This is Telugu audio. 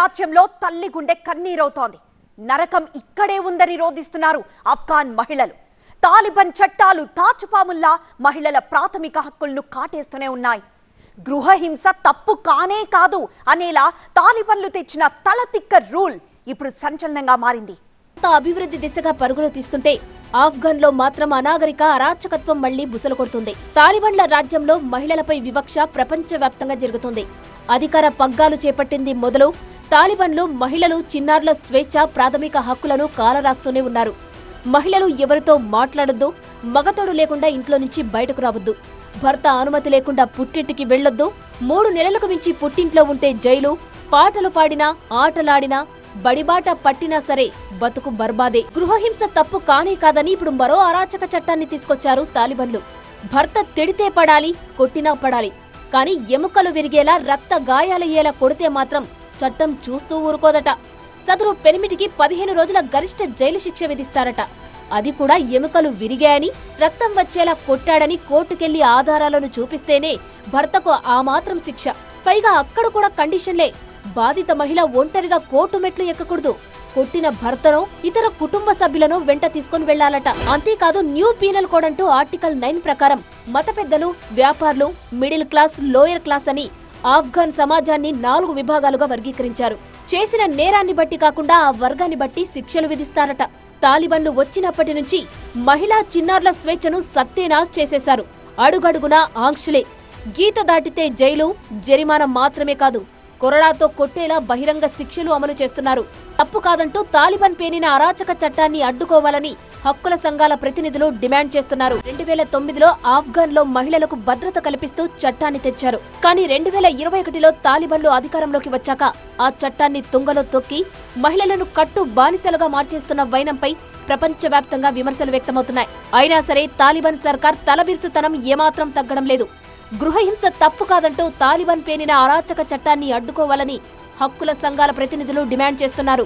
రాజ్యంలో తల్లి గుండె కన్నీరవుతోంది. నరకం ఇక్కడే ఉందని రోధిస్తున్నారు ఆఫ్ఘాన్ మహిళలు. తాలిబన్ చట్టాలు తాచుపాముల్లా మహిళల ప్రాథమిక హక్కులను కాటేస్తూనే ఉన్నాయి. గృహహింస తప్పు కానే కాదు అనేలా తాలిబన్లు తెచ్చిన తలతిక్క రూల్ ఇప్పుడు సంచలనంగా మారింది. అభివృద్ధి దిశగా పరుగులు తీస్తుంటే ఆఫ్ఘన్లో మాత్రం అనాగరిక అరాచకత్వం మళ్ళీ బుసలు కొడుతుంది. తాలిబాన్ల రాజ్యంలో మహిళలపై వివక్ష ప్రపంచవ్యాప్తంగా జరుగుతుంది. అధికార పగ్గాలు చేపట్టింది మొదలు తాలిబన్లు మహిళలు చిన్నారుల స్వేచ్ఛ ప్రాథమిక హక్కులను కాలరాస్తూనే ఉన్నారు. మహిళలు ఎవరితో మాట్లాడొద్దు మగతోడు లేకుండా ఇంట్లో నుంచి బయటకు రావద్దు. భర్త అనుమతి లేకుండా పుట్టింటికి వెళ్ళొద్దు మూడు నెలలకు మించి పుట్టింట్లో ఉంటే జైలు పాటలు పాడినా ఆటలాడినా బడిబాట పట్టినా సరే బతుకు బర్బాదే. గృహహింస తప్పు కానే కాదని ఇప్పుడు మరో అరాచక చట్టాన్ని తీసుకొచ్చారు తాలిబన్లు. భర్త తిడితే పడాలి కొట్టినా పడాలి కానీ ఎముకలు విరిగేలా రక్త గాయాలయ్యేలా కొడితే మాత్రం చట్టం చూస్తూ ఊరుకోదట. సదరు పెనిమిటికి పదిహేను రోజుల గరిష్ట జైలు శిక్ష విధిస్తారట. అది కూడా ఎముకలు విరిగాయని రక్తం వచ్చేలా కొట్టాడని కోర్టుకెళ్ళి ఆధారాలను చూపిస్తేనే భర్తకు ఆ మాత్రం శిక్ష. పైగా అక్కడ కూడా కండిషన్లే. బాధిత మహిళ ఒంటరిగా కోర్టు మెట్లు ఎక్కకూడదు. కొట్టిన భర్తను ఇతర కుటుంబ సభ్యులను వెంట తీసుకుని వెళ్ళాలట అంతేకాదు న్యూ పీనల్ కోడ్ అంటూ ఆర్టికల్ నైన్ ప్రకారం మత పెద్దలు వ్యాపారులు మిడిల్ క్లాస్ లోయర్ క్లాస్ అని ఆఫ్ఘన్ సమాజాన్ని నాలుగు విభాగాలుగా వర్గీకరించారు. చేసిన నేరాన్ని బట్టి కాకుండా ఆ వర్గాన్ని బట్టి శిక్షలు విధిస్తారట. తాలిబన్లు వచ్చినప్పటి నుంచి మహిళా చిన్నారుల స్వేచ్ఛను సత్యనాశ్ చేసేశారు. అడుగడుగునా ఆంక్షలే. గీత దాటితే జైలు జరిమానా మాత్రమే కాదు. కొరడాతో కొట్టేలా బహిరంగ శిక్షలు అమలు చేస్తున్నారు. తప్పు కాదంటూ తాలిబాన్ పేనిన అరాచక చట్టాన్ని అడ్డుకోవాలని హక్కుల సంఘాల ప్రతినిధులు డిమాండ్ చేస్తున్నారు. రెండు వేల తొమ్మిదిలో ఆఫ్ఘన్లో మహిళలకు భద్రత కల్పిస్తూ చట్టాన్ని తెచ్చారు. కానీ రెండు వేల ఇరవై ఒకటిలో తాలిబన్లు అధికారంలోకి వచ్చాక ఆ చట్టాన్ని తుంగలో తొక్కి మహిళలను కట్టు బానిసలుగా మార్చేస్తున్న వైనంపై ప్రపంచవ్యాప్తంగా విమర్శలు వ్యక్తమవుతున్నాయి. అయినా సరే తాలిబాన్ సర్కార్ తలబిరుసుతనం ఏమాత్రం తగ్గడం లేదు. గృహహింస తప్పు కాదంటూ తాలిబాన్ పేనిన అరాచక చట్టాన్ని అడ్డుకోవాలని హక్కుల సంఘాల ప్రతినిధులు డిమాండ్ చేస్తున్నారు.